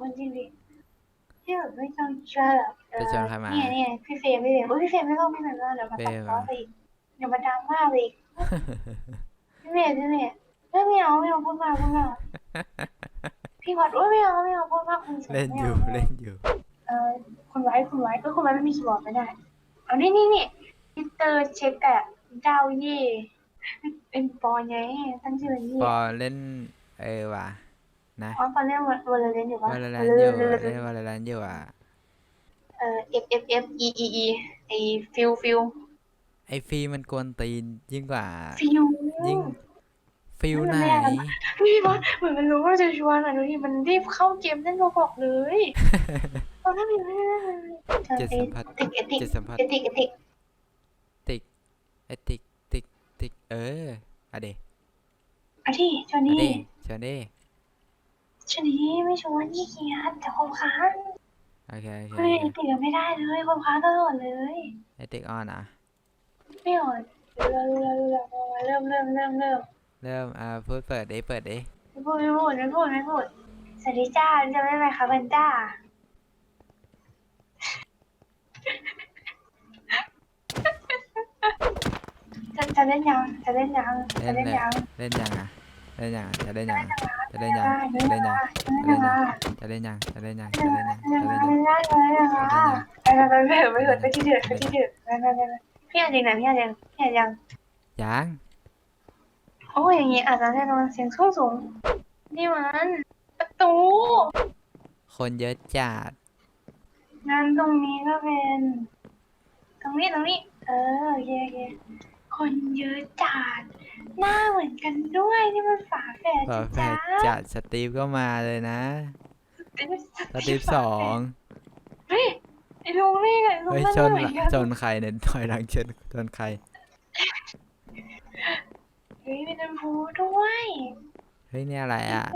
คนจริงดิที่แบบไม่ต้องเชื่อแบบเอไปอชวนใครมา เนี่ยเนี่ยพี่เฟรมพี่เฟรมโอ้ยพี่เฟรมไม่ต้องไม่ต้องไม่ต้องเดี๋ยวมาเฟรตัดมล้อเหรอไปอีกเดี๋ยวมาดังมากไปอีกพี่เฟรมพี่เฟรมไม่ไม่เอาไม่เอาพูดมากพูดมากพี่พอดโอ้ยไม่เอาไม่เอาพูดมากคุณสวยเล่นไม่อยู่ อาเล่นอยู่ เออคุณไว้คุณไว้ก็คุณไว้ไม่มีคีย์บอร์ดไม่ได้เอานี่นี่นี่มิสเตอร์เช็คอะดาวเย่เป็นปอไงตั้งชื่อเป็นเย่ ปอเล่น เออว่ะ นะอ๋อตอนเล่นวันวันเล่นอยู่ปะวาโลแรนต์อยู่เล่นวาโลแรนต์อยู่อะเอ่อ F F F E E E ไอฟิลฟิลไอฟีมันกวนตีนยิ่งกว่าฟิลยิ่งฟิลมันไหนไม่ได้พี่บอสเหมือนมันรู้ว่าจะชวนอะดูดิมันรีบเข้าเกมเล่นโรบอกเลยตอนนั้นมันไม่ได้เลยเจ็ดสัมผัสติกเอติกเจ็ดสัมผัสเอติกเอติกติกไอติกติกติกเอออะเดอะที่ชวนอะนี่เดชวนดิ ชวนนี่ไม่ชวนนี่เกียร์แต่ความค้างโอเคโอเคเฮ้ยไอติกไม่ได้เลยความค้างตลอดเลย ไอติกออนอะไม่อ่อนเริ่มเริ่มเริ่มเริ่มเริ่มเริ่มเริ่มเริ่มอ่าพูดเปิดดิเปิดดิไม่พูดไม่พูดไม่พูดไม่พูดสวัสดีจ้าจะไม่ไปค่ะเบนจ้าจะจะเล่นยังจะเล่นยังเล่ จะนเล่นเลยยังเล่นยังอะเล่นยังอะจะเล่นยังอะจะเล่นยังได้จะเล่เล่นนยัยังงเล่นยังจะเล่นยังจะเล่นยังเล่จะนเล่นยัยังงเล่นจะยังเล่นยังเล่นยังไปไปไปไปไปเถอะไปที่เดือดไปที่เดือดไปไปไปพี่อ่านจริงนะพี่อ่านยังพี่อ่านยังยังโอ้ยอย่างงี้อาจจะแน่นอนเสียงสูงสูงนี่มันประตูคนเยอะจัดงานตรงนี้ก็เป็นตรงนี้ตรงนี้เออโอเคโอเค คนเยอะจัดหน้าเหมือนกันด้วยนี่มันฝาแฝดพอแฟจ้าดจัดสตีฟก็มาเลยนะสตีฟสองเฮ้ยไอ้ลุงนี่ไงลุงเฮ้ยนั่นชนเหมือนกันชนใครเนี่ยถอยหลังชนชนใครเฮ้ยเป็นน้ำพุด้วยเฮ้ยเนี่ยอะไรอะ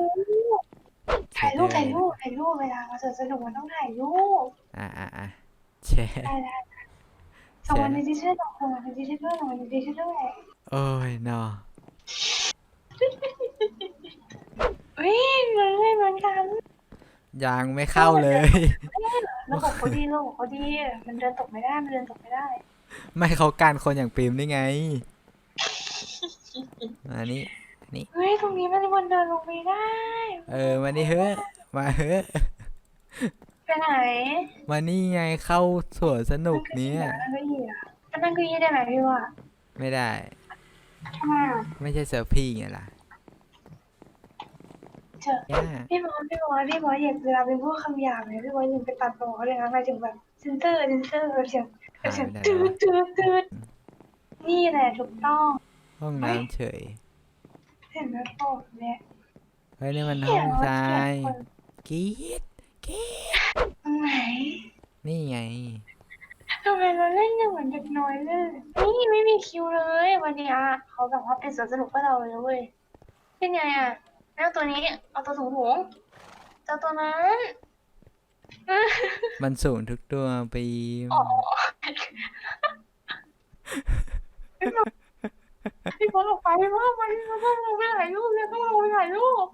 ถ่ายรูปถ่ายรูปถ่ายรูปเวลามาสวนสนุกมันต้องถ่ายรูปอะอะอะแชร์ ได้ได้ได้ส่งมาในดิจิทัลส่งมาในดิจิทัลส่งมาในดิจิทัลโอ้ยเนอเฮ้ยมันเล่นเหมือนกันยังไม่เข้าเลยระบบเขาดีระบบเขาดีมันเดินตกไม่ได้มันเดินตกไม่ได้ ไม่เขาการคนอย่างปิมได้ไงมานี่เฮ้ยตรงนี้มันมันเดินลงไม่ได้ เออมานี่เฮ้ยมาเฮ้ยไปไหนมานี่ไงเข้าสวนสนุกเนี้ย นั่งเก็ยี่อะนั่งเก็ยี่ได้ไหมพี่ว่าไม่ได้ ทำไมอะไม่ใช่เซอร์ฟี่ไงล่ะเจอ ย่าพี่บอลพี่บอลพี่บอลอย่าเวลาไปพูดคำหยาบเนี่ยพี่บอลอย่าไปตัดต่อเขาเลยนะหมายถึงแบบเซนเตอร์เซนเตอร์เสียงหายเสียงไปไหนตืแล้วดวะตืดตืดนี่แหละถูกต้อง ห้องน้ำเฉยเห็นไหมพ่อเนี่ยเฮ้ยนี่มันเสีห้ยองงรถทราเสียยงคนกรีดกรีดตรงไหน นี่ไง ทำไมเราเล่นยังเหมือนเด็กน้อยเลย นี่ไม่มีคิวเลย วันนี้อะเขาแบบว่าเป็นสวนสนุกให้เราเลยนะเว้ยเป็นไงอะแล้วตัวนี้เอาตัวสูงสูงๆเจ้าตัวนั้นมันสูงทุกตัวปีมอ๋อพี่บอลออกไปว่ามันมันต้องลงไปถ่ายรูปเนี่ยต้องลงไปถ่ายรูป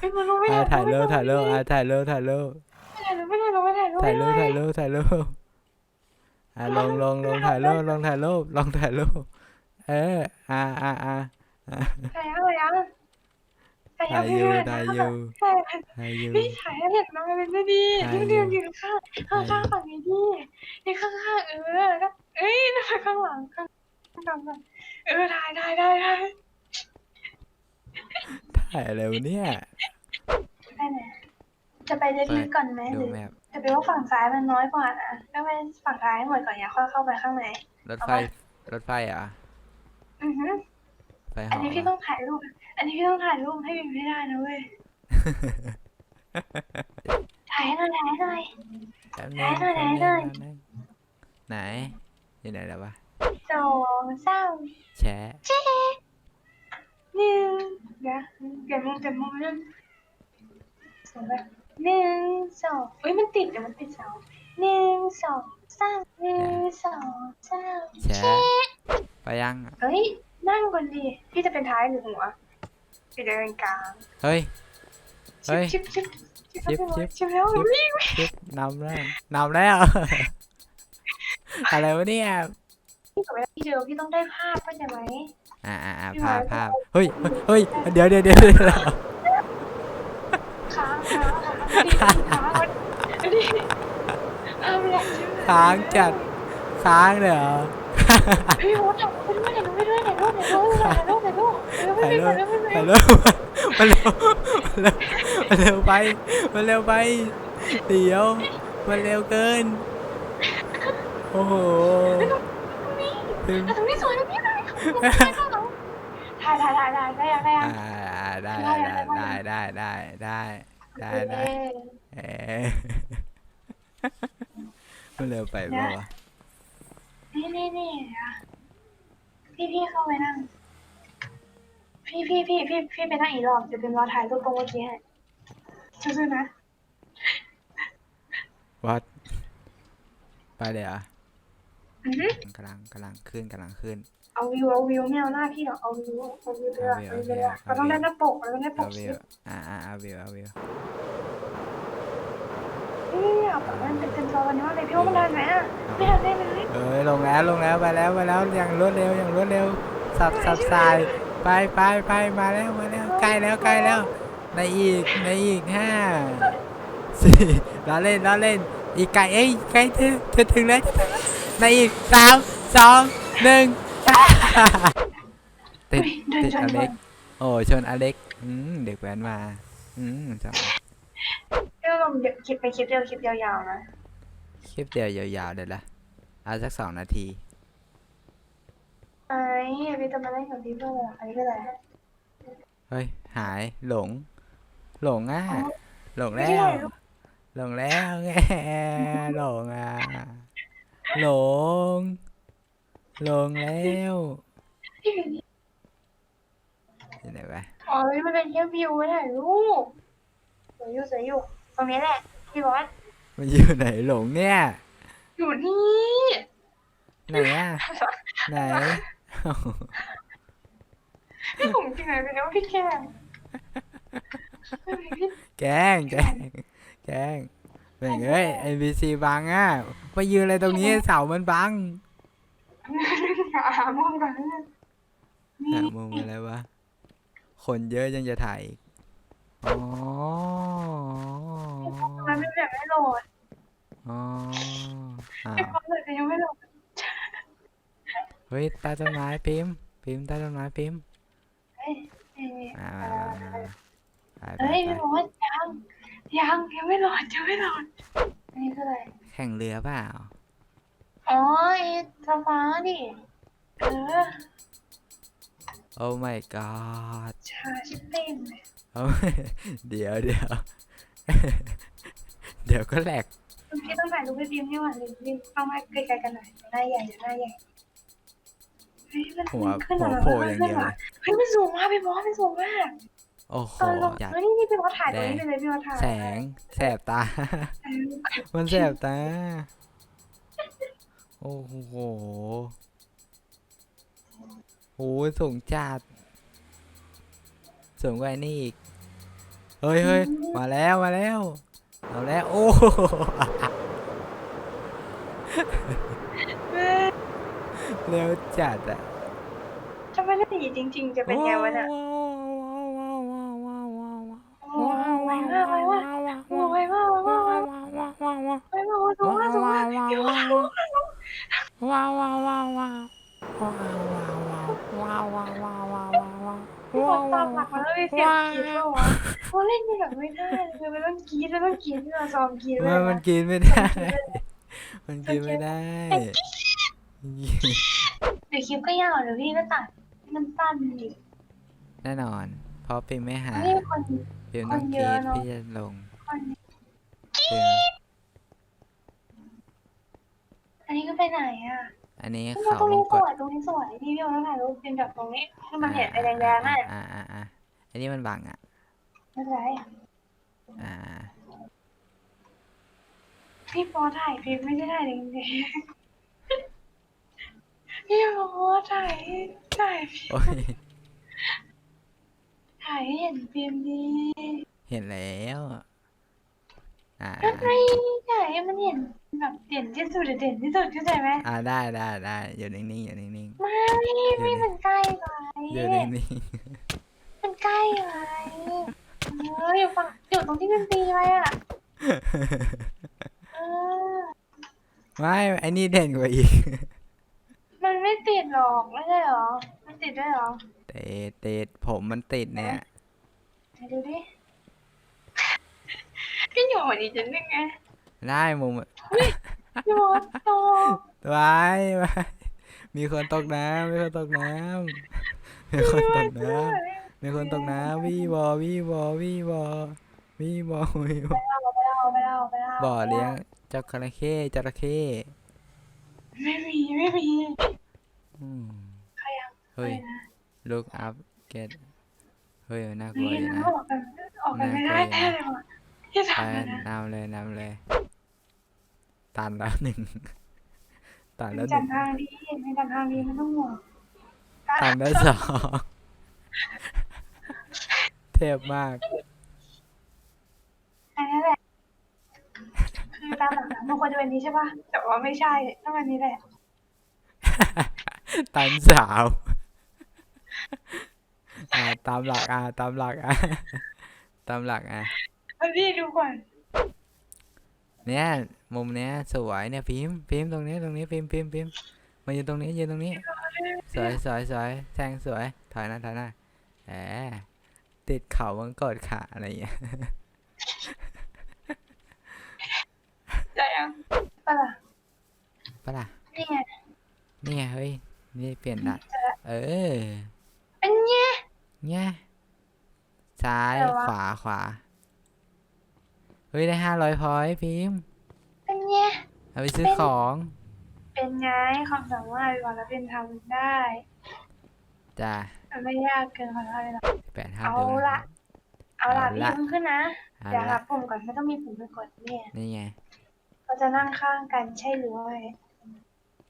พี่บอลลงไปอะถ่ายรูปไม่ถ่ายรูปอะถ่ายรูปถ่ายรูปถ่ายรูปไม่ได้ลงไปถ่ายรูปถ่ายรูปไม่ถ่าได้ยรูปถ่ายรูป อะลงลงลงถ่ายรูปลงถ่ายรูปลงถ่ายรูปเอออะอะอะอะถ่ายอะไรอะถ่ายถ่ายอยู่ถ่ายอยู่ถ่ายถ่ายอยู่พี่ถ่ายให้เห็นมาเป็นไม่ดีถ่ายที่อยู่เดียวยืนข้างข้างข้างฝั่งนี้พี่นี่ข้างข้างเออแล้วก็เอ้ยทำไมข้างหลังข้างข้างหลังเออถ่ายได้ได้ได้ถ่ายอะไรวะเนี่ยไปไหน จะไปลึกๆก่อนไหมหดูรือแมพจะไปว่าฝั่งซ้ายมันน้อยกว่านะก็ไปฝั่งซ้ายหมดก่อนอย่าค่อยเข้าไปข้างใน รถไฟ รถไฟเหรอะอือฮึไฟเหอันอนี้พี่ต้องถ่ายรูป อันนี้พี่ต้องถ่ายรูปให้บิมไม่ได้นะเว้ย ถ่ายให้หน่อยถ่ายให้หน่อย แป๊บถ่ายหน่อยแป๊บถ่ายหน่อยแป๊บนึงไหนอยู่ไหนแล้ววะสองสามแชะหนึ่งเดี๋ยวเปลี่ยนมุมเปลี่ยนมุมนึงสองแบบ หนึ่งสองเอ้ยมันติดเดี๋ยวมันติดเสาหนึ่งสองสามหนึ่งสองสามแชะไปยังอะเฮ้ยนั่งก่อนดิพี่จะเป็นท้ายหรือหัวพี่จะเป็นกลางเฮ้ยชิเฮ้บยชิบชิบชิปชิปชิปแล้วชิปพี่ชิปนำแล้วนำแล้ว อะไรวะเนี่ยพี่กับเวลาพี่เจอพี่ต้องได้ภาพเข้าใจไหมอ่าอ่าอ่าพี่ภาพไว้ภาพเฮ้ยเฮ้ยเดี๋ยวเดี๋ยวเดี๋ยวเดี๋ยวค้างค้าง ค้างค้างจัดค้างเลยเหรอพี่โอ๊ตถ่ายรูปไปด้วยถ่ายรูปด้วยถ่ายรูปถ่ายรูปถ่ายรูปถ่ายรูปถ่ายรูปมันเร็วมันเร็วไป มันเร็วไปเดี๋ยวมันเร็วเกิน โอ้โหถ่ายตรงนี้สวยนะพี่ถ่ายถ่ายถ่ายถ่ายถ่ายได้ยังได้ยังได้ได้ได้ได้ได้ได้ ได้ได้เอ๊ะมันเร็วไปเปล่าวะนี่นี่นี่พี่พี่เข้าไปนั่ง พี่พี่พี่พี่พี่ไปนั่งอีกรอบจะเป็นรอถ่ายรูปตรงเมื่อกี้ให้สู้ๆนะวัดไปเลยเหรอะอือฮึกำลังกำลังขึ้นกำลังขึ้น เอาวิวเอาวิวไม่เอาหน้าพี่หรอกเอาวิวเอาวิวไปเลยเอาวิวไปเลยเราต้องได้หน้าปกเราต้องได้ปเอากวิสิวอ่าอ่าเอาวิวเอาวิวนี่อยากแบบมันเป็นเต็มจอวันนี้ว่าเลยพี่ว่ามันได้ไหมอะไม่ทันได้เลยเอ้ยลงแล้วลงแล้วไปแล้วไปแล้วอย่างรวดเร็วอย่างรวดเร็วสับสับสายไปไปไปมาแล้วมาแล้วใกล้แล้วใกล้แล้วในอีกในอีกห้าสี่ล้อเล่นล้อเล่นอีกไกลเอ้ยใกล้จะจะถึงแล้วจะถึงแล้วในอีกสามสองหนึ่ง ติดเดินติดชนอกัเล็นกโอ้ชนอเล็กอืมเด็กแว้นมา อืมจังพี่ว่าลงคลิปไปคลิปเดียวคลิปยาวๆนะคลิปเดียวยาวๆเดี๋ยวละเอาสักสองนาทีไอ้พี่จะมาเล่นกับพี่เพื่ออะไรอันนี้คืออะไรเฮ้ยหายหลง หลงอะหลงไม่แล้ใช่วหลงแล้วแงหลงอะหลงห ลงแล้วพี่อยู่ไหนวะอ๋อมันเป็นแค่วิวไม่ถ่ายรูปสวยอยู่สวยอยู่ตรงนี้แหละพี่บอสมันอยู่ไหนหลงเนี่ย อยู่นี่ไหนอะไหนพี่ผมจริงเลยเป็นว่าพี่แกล้งพี่แกล้งแกล้งแกล้งแม่งเอ้ย NPC บังอะมายืนอะไรตรงนี้เสามันบัง หามองกันนี่หามุมอะไรวะ คนเยอะยังจะถ่ายอีกอ๋อมันไม่แบบไม่โหลดอ๋ออ่าไอ้พอเลยแต่ยังไม่โหลดเฮ้ยใต้ต้นไม้พิมพ์พิมพ์ใต้ต้นไม้พิมพ์เฮ้ยเฮ้ยอ่ามามามาไปไปเฮ้ยไปพี่บอกว่ายังยังยังไม่โหลดยังไม่โหลดอันนี้คืออะไรแข่งเรือเปล่า อ๋อไอ้ฟ้าฟ้าดิเออโอ้ my god ชาชิปเต็มเลยเอา เดี๋ยวเดี๋ยว เดี๋ยวก็แหลกพี่ต้องถ่ายรูปให้พิมพ์นี่หว่าเลยพิมพ์ต้องมาใกล้ๆกันหน่อยหน้าใหญ่หน้าใหญ่เฮ้ยมันหัวขึ้นหัวอะไรโผล่วะอย่างขึ้นเดียวเหรเลอยเฮ้ยมันสูงมากพี่บอสมันสูงมากโอ้โหตอนลงจัดเฮ้ยนี่นี่พี่บอสถ่ายตรงนี้ไปเลยพี่บอสถ่ายแสงแสบตาเออมันแสบตา โอ้โหโหสูงจัดสูงกว่าไอ้นี่อีก เฮ้ยเฮ้ยมาแล้วมาแล้วเอาแล้ว โอ้โหเฮ้ยเร็วจัดอะถ้าไม่ได้อย่างนี้จริง ๆ จะเป็นไงวะเนี่ยว้าว ว้าวว้าวว้าวว้าวว้าวโอ้ไวมากไวมากโอ้ไวมากไวมากไวมากไวมากสูงมากสูงมากพี่บอสสูงมากว้าวว้าวว้าวว้าวว้าวว้าวว้าวว้าวว้าวว้าวว้าวว้าวว้าวพี่บอสตามหลักมาแล้วมีเสียงกรี๊ดเปล่าวะเพราะเล่นนี่แบบไม่ได้เลยมันต้องกรี๊ดมันต้องกรี๊ดที่เราซ้อมกรี๊ดเลมันยมันนะกินไม่ได้มันกินไม่ได้เดี๋ยวคลิปก็ยาวเดี๋ยวพี่ก็ตัดให้มันสั้นอีกแน่นอนเพราะปิมไม่หานี่คนปิมต้องคนกเยรีอะดเนอะที่จะลงคนปิม อันนี้ก็ไปไหนอะอันนี้พี่บอเขาสตรงมนี้งสกวฎยตรงนี้สวยนี่พี่บอสต้องถ่ายรูปเป็นแบบตรงนี้ให้มันเห็นไอ้แดงๆน่ะอ่าอ่าอ่าอันนี้มันบังอะไม่เป็นไรอ่าพี่บอสถ่ายฟิล์มไม่ได้ถ่ายแดงๆพี่บอสถ่ายถ่ายฟิล์มโอ้ยถ่ายให้เห็นฟิล์มดี เห็นแล้ว อ่าทำไมอยากให้มันเห็นแบบเด่นที่สุดอะเด่นที่สุดเข้าใจไหมอ่าได้ได้ได้อยู่นิ่งๆอยู่นิ่งไม่ไม่มันใกล้ไปๆอยู่นิ่งมันใกล้ไปเอออยู่ฝั่งอยู่ตรงที่มันตีไว้อะๆเออไม่ไอ้นี่เด่นกว่าอีก มันไม่ติดหรอกไม่ใช่หรอมันติดด้วยหรอติดติดผมมันติดเนี่ยไหนดูดิ ก็อยู่ดีจังนึงไงได้มุมพี่มดโตไว้ไว้มีคนตกน้ำมีคนตกน้ำมีคนตกน้ำมีคนตกน้ำวี่บอวี่บอวี่บอวี่บอวี่บอไปเล่าไปเล่าไปเล่าบ่อเลี้ยงจระเข้จระเข้ไม่มีไม่มีอืมใครยังเฮ้ยใครนะ look up get เฮ้ยน่ากลัวนี่อยู่นะนะออกกันออกกันไม่ได้แน่เลยว่ะ ที่ไปทำนะนำเลยนำเลย ตันแล้วหนึ่ง ตันแล้วหจันึ่ดงทางดีไม่จัดทางดีมันต้องห่วงตันแล้วสอง เทพมาก อันนี้แหละ คือตามหลักนะมันควรจะเป็นนี้ใช่ป่ะ แต่ว่าไม่ใช่ต้องอันนี้แหละ ตันสาวอ่าตามหลักอะตามหลักอะตามหลักอะเอา พี่ดูก่อนเนี่ยมุมเนี้ยสวยเนี่ยพิมพ์พิมพ์ตรงนี้ตรงนี้พิมพ์พิมพ์พิมพ์มายืนตรงนี้ยืนตรงนี้ สวยสวยสวยแซงสวยถอยหน้าถอยหน้าแหมติดเขามังกรขาอะไรอย่างเงี้ยได้ยังปะล่ะปะล่ะนี่ไงนี่ไงเฮ้ยนี่เปลี่ยนได้เอออันเนี้ยเนี่ยซ้ายอะไรวะขวาขวา เฮ้ยได้ห้าร้อยพอยต์พิมพ์อันเนี้ยเอาไปซื้อของ เป็นไงความสามารถวันละเป็นทำได้จ้ามันไม่ยากเกินความสามารถเลยหรอก แปดห้าเอาเดือนละ เอาล่ะเอาพี่ละเพิ่งขึ้นนะ เอาเดี๋ยวหาละปุ่มก่อนไม่ต้องมีปุ่มไปกดเนี่ยนี่ไงเราจะนั่งข้างกันใช่หรือไม่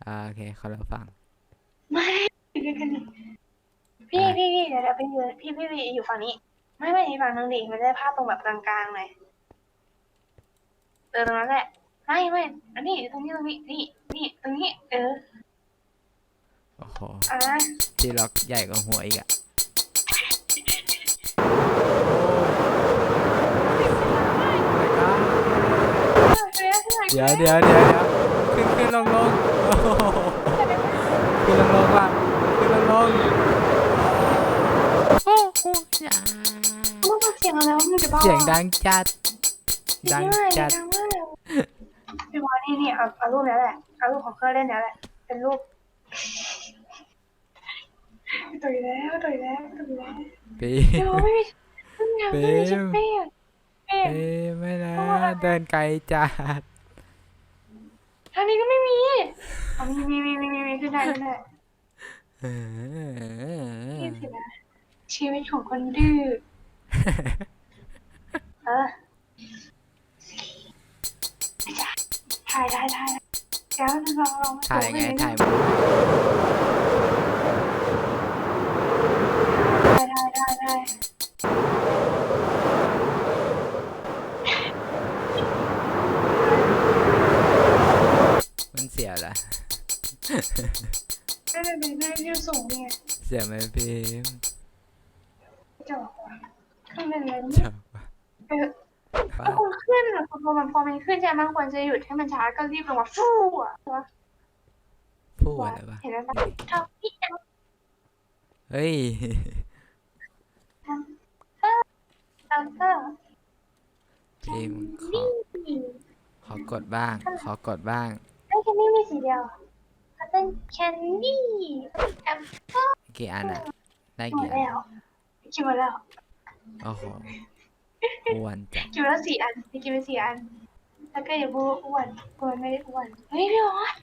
อ่าโอเคเขาเราฟังไม่ด้วยกันดิพี่พี่พี่เดี๋ยวเดี๋ยวไปยืนพี่พี่พี่อยู่ฝั่งนี้ ไม่ไม่อีกฝั่งนึงดิมันจะได้ภาพตรงแบบกลางๆหน่อย เออตรงนั้นแหละไม่ไม่อันนี้ตรงนี้ตรงนี้นี่นี่ตรงนี้ เออโอ้โหอะที่ล็อกใหญ่กว่าหัวอีกอะเดี๋ยวเดี๋ยวเดี๋ยวเดี๋ยวขึ้นขึ้นลงลงโอ้โหขึ้นลงลงว่ะขึ้นลงลงโอ้โหอย่ามึงฟังเสียงอะไรวะมึงจะบ้าเสียงดังจัดดังใช่จัด ดังมากพี่บอลนี่นี่เอาเอารูปนี้แหละเอารูปของเครื่องเล่นนี้แหละ เป็นรูปตุยแล้วตุยแล้วตุยแล้วปีพี่บอลไม่มีไม่มีไม่มีชิปปี้อะเอ๊ะเอ้ยไม่นะเดินไกลจัดทางนี้ก็ไม่มีอ๋อมีมีมีมีมีมีขึ้นได้ขึ้นได้เออนี่สินะชีวิตของคนดื้อเออายถ่ายถ่ายเดี๋ยวลองลองถ่ายไงถ่ายถ่ายถ่ายถ่ายถ่ายมันเสียละไม่ได้เป็นไม่ได้ยืดสูงไงเสียไหมพิมพ์จะบอกว่าขึ้นเป็นเลยชอบปะเออ ก็คงขึ้นอะพอมันพอมันขึ้นใช่ไหมมันควรจะหยุดให้มันช้าก็รีบลงมาฟู่อะพูดอะไรวะเห็นไหมปะชอบพี่แอมเฮ้ยแล้วก็พิมพ์ขอขอกดบ้าง ขอกดบ้างไอ้แคนดี้มีสีเดียวเขาเป็นแคนดี้แอมกี่อันอะได้หมกี่ดอันแล้วคิดมาแล้วโอ้โห อ้วนจัดคิดมาแล้วสี่อันมีกินไปสี่อัน แล้วก็อย่าพูดว่าอ้วนอ้วนไม่ได้อ้วน เฮ้ยพี่บอส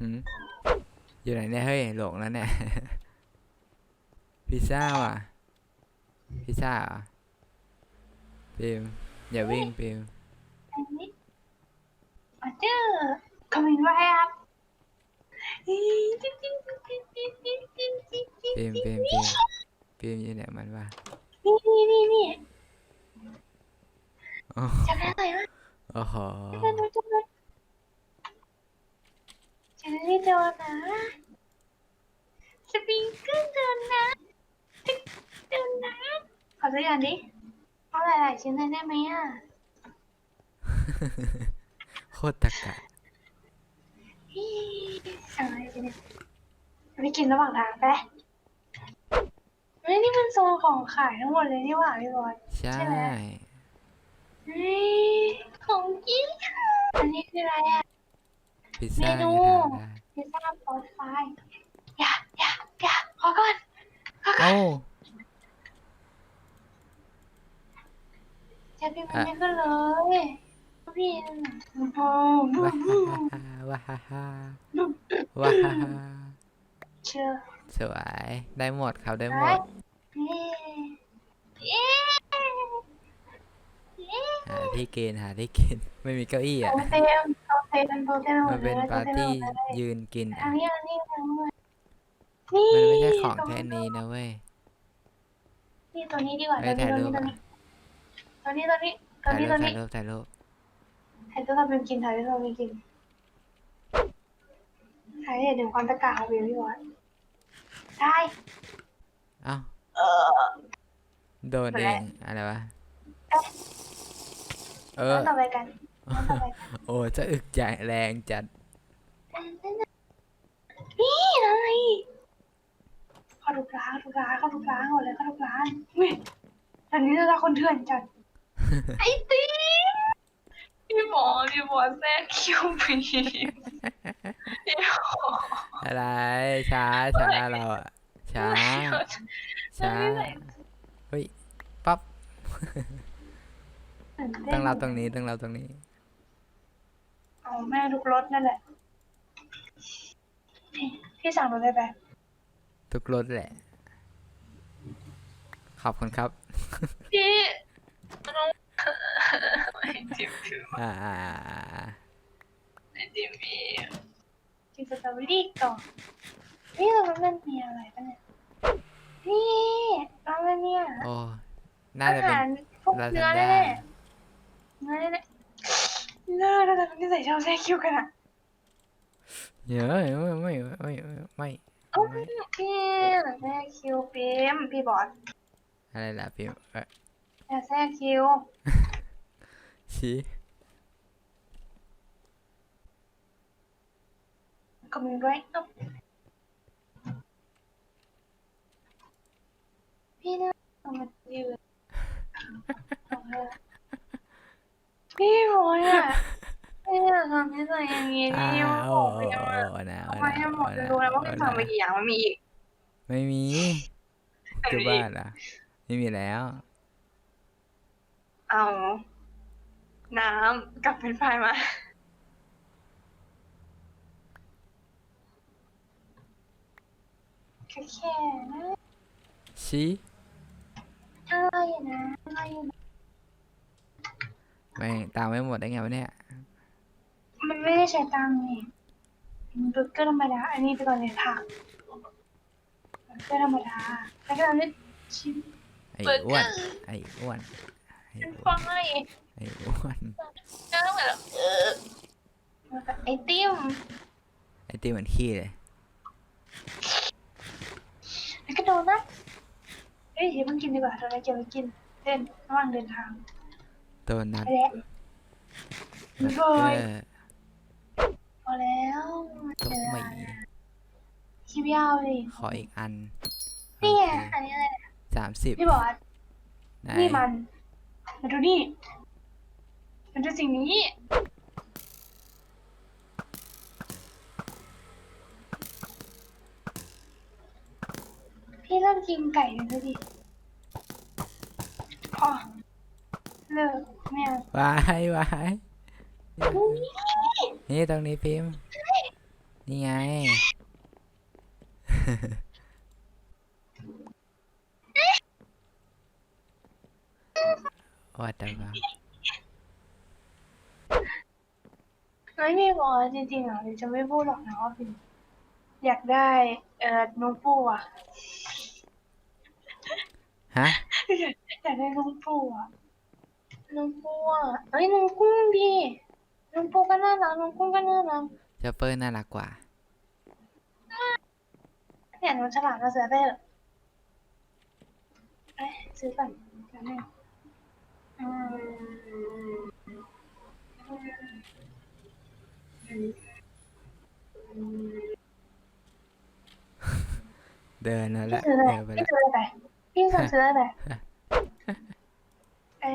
หืมอยู่ไหนเนี่ยเฮ้ยหลงแล้วเนี่ย พิซซ่าว่ะ พิซซ่าเหรอพิมพ์อย่าวิ่งพิมพ์อันนี้มาเจอ coming right up พิมพ์พิมพ์พิมพ์พิมพ์อ ยู่ไหนมันวะนี่นี่นี่นี่โอ้จับได้เลยมากโอ้โหจับได้จับได้จะได้โดนนะสปริงเกอร์โดนนะโดนนะขอตัวอย่างดิเอาหลายๆชิ้นเลยได้ไหมอะโคตรตะกะฮี่สั่งอะไรไปเนี่ยไปกินระหว่างทางไปเฮ้ยนี่ มันโซนของขายทั้งหมดเลยนี่หว่าพี่บอย ใช่ ใช่ไหม เฮ้ยของกิน อันนี้คืออะไรอะพิซซ่าเมนูเนี่ยทานได้พิซซ่าปอดไฟอย่าอย่าอย่าขอก่อน เอ้าจะพี่มันไม่ขึ้นเลยพี่โอ้โหว้าฮ่าฮ่าว้าฮ่าฮ่าว้าฮ่าฮ่าเชื่อสวย ได้หมดครับ ได้หมดเย้เย้เย้ หาที่กินหาที่กินไม่มีเก้าอี้โตอะเต็มโตเต็มโตเต็มหมมัดนเลเป็นยปาร์ตี้ยืนกินอัอะนนี้อันนี้อันนี้นี่มันไม่ใช่ของแค่นี้นะเว้ยนี่ตัวนี้ดีกว่าเอ้ตัวยนี้ถ่ายตัวรูนี้ปตัวอะนี้ตัวนี้ตัวนี้ตัวถ่ายนี้รูตัวปนี้ถ่ายรูปถ่ายรูปถ่ายตัวเราเป็นกินถ่ายตัวเราเป็นกินถ่ายให้เห็นถึงความตะกาของวิวพี่วอนได้เอ้า เออ โดนหมดเอแล้วงอะไรวะ เอแล้อวต่อไปกันแล้วต่อไปกันโอ้จะอึกใหญ่แรงจัด นี่อะไรเข้าทุกร้านทุกร้านเข้าทุกร้านหมดเลยเข้าทุกร้านเว้ยตอนนี้เราคนเถื่อนจัด ไอ้ตีพี่หมอพี่หมอแทรกคิวพีพี่หมออะไรช้าช้าเราอะ ช้า ช้า เฮ้ย ปั๊บต้องรับตรงนี้ต้องรับตรงนี้เอาแม่ทุกรถนั่นแหละพี่พี่สั่งรถได้ไหมทุกรถแหละ ขอบคุณครับ พี่น้องไม่จิ้มถืออ่าไม่จิ้มพี่กินสตรอเบอรี่ก่อนนี่ตรงนั้นมันมีอะไรปะเนี่ย นี่ร้านอะไรเนี่ยโอ้น่าอาจะเป็หาน รพวกลาเนื้ซาอด้าแน่ๆเนื้อแน่ๆเนื้อแล้วแต่คนที่ใส่ชอบแทรกคิวกันอะเยอะไม่ไม่ไม่ไม่ เอ้าพี่แทรกคิวปิมพี่บอสอะไรล่ะพี่เอ่ออย่าแทรกคิวชี้ก็มีด้วยเอ้า พี่เนี่ยเอามายืนเอาเถอะพี่บอสอะพี่อยากทำให้ใส่อย่างงี้อ้านี่มันวโอ้อกไปยังไงโอ้นะเอามให้หมดเลยรู้แล้วว่าพี่สั่งไปกี่อย่างมันมีอีกไม่มีไม่มีจุบ้านอะไม่มีแล้ว เอาน้ำกับเป็นไฟรายมา แค่แค่นะชี้ อะไรอยู่นะอะไรอยู่นะไม่งตามไม่หมดได้ไงวะเนี่ย มันไม่ได้ใช้ตังค์นี่มันเบอร์เกอร์ธรรมดา อันนี้ไปก่อนเลยผักเบอร์เกอร์ธรรมดา แล้วก็อันนี้ชิ้นไอ้เบอร์อ้เกวอนร์ไอ้อ้วน ไอ้เป็นอ้ฟวอนงไอ้ไอ้อ้วนน้ำแบบเออแล้วก็ไอติม ไอ้ตีเหมือนขี้เลยแล้วก็โดนัท เฮ้ยเดี๋ยวเพิ่งกินดีกว่าโดนัทเก็บไว้กินเล่นระหว่างเดินทางโดนัทไปแล้วเบอร์บอยเกอร์พอแล้วตกหมีคลิปยาวเลยขออีกอันนี่ไงอันนี้อะไรเนี่ยสามสิบพี่บอสไหนนี่มันมาดูนี่มันดูสิ่งนี้ พี่เริ่มกินไก่กันแล้วดิพอเลิกไม่เอาวายวายดูนี่นี่ตรงนี้พิมพ์ นี่ไง ว่าแต่ว่าไม่พี่บอกว่าจริงๆอะเดี๋ยวจะไม่พูดหรอกนะว่าเป็นอยากได้ เอ่อน้องปูอะ ฮะอยากได้น้องปูอะน้องปูอะเอ้ยน้องกุ้งดีน้องปูก็น่ารักน้องกุ้งก็น่ารักชอปเปอร์น่ารักกว่า เนี่ยน้องฉลาดเราเสือได้เหรอเอ้ยซื้อก่อนแป๊บนึงอืมเดินแล้วพี่แหละซื้ออะไรเดินไปพี่แล้วซื้ออะไร พี่สั่งซื้ออะไรเอ้ย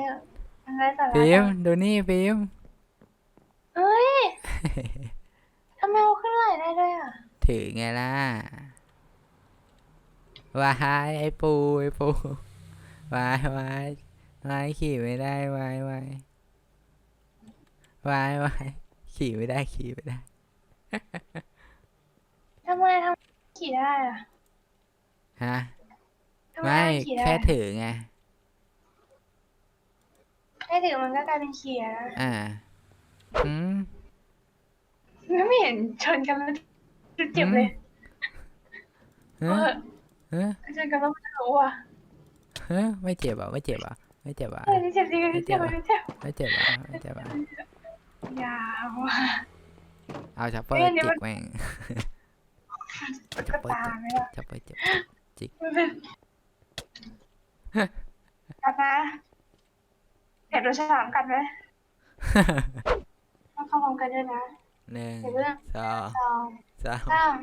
อะไรสาระฟิล์มดูนี่ฟิล์มเอ้ยทำไมเอาขึ้นไหล่ได้ด้วยอะถือไงล่ะวายไอ้ปูไอ้ปูวายวายวายขี่ไม่ได้วายวายวายวายขี่ไม่ได้ขี่ไม่ได้ทำไมทำขี่ได้อะฮะทำ ไมไม่ทำขี่ได้แค่ถือไง แค่ถือมันก็กลายเป็นขี่แล้วอ่าอืมไม่เห็นชนกันแล้วเจ็บเลยเฮ้เออเฮ้ชนกันแล้วมันรู้อะเฮ้ไม่เจ็บอะไม่เจ็บอะไม่เจ็บอะเออนี่เจ็บจริงนี่เจ็บนี่เจ็บไม่เจ็บอะไม่เจ็บอะยาวอะเอาชัปเปอร์เอ้ยเดี๋ยวจิมันกแม่งตุ๊กตาไหมล่ะ ชัปเปอร์จิก มันเป็น กันนะเห็นโดนฉลามกัดไหมต้องเข้าพร้อมกันด้วยนะ หนึ่งเดี๋ยวเรื่อง สองสองสามสาม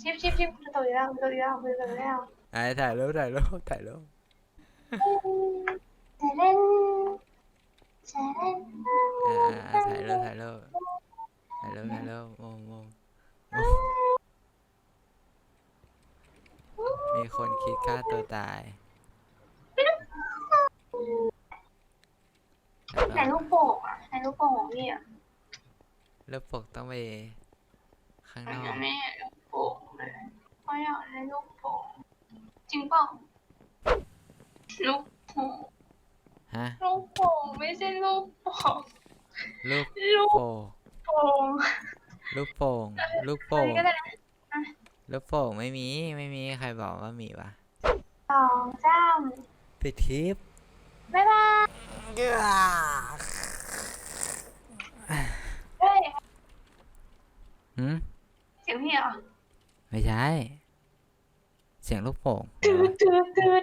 ชิปชิปชิปคุณตัวอีกแล้วคุณตัวอีกแล้วคุณตัวอีกแล้วไอ้ถ่ายรูปถ่ายรูปถ่ายรูปเซเล่นเซเล่นอ่าถ่ายรูปถ่ายรูปถ่ายรูปถ่ายรูปมองมองมีคนคิดฆ่าตัวตาย ไหนลูกโป่งอะไหนลูกโป่งของพี่อะรูปปกต้องไปข้างนอกไม่ลูกโป่งเลยเขาอยากได้ลูกโป่งจริงเปล่าลูกโป่งฮะลูกโป่งไม่ใช่ลูกโป่งลูกลูกโป่งโป่งลูกโป่งลูกอะโป่ไรงก็ได้ลูกโป่งไม่มีไม่มีใครบอกว่ามีวะสองสามปิดคลิป บ๊ายบายเฮ้ยหืมเสียงพี่เหรอไม่ใช่ เสียงลูกโป่ง ตืดตืดตืด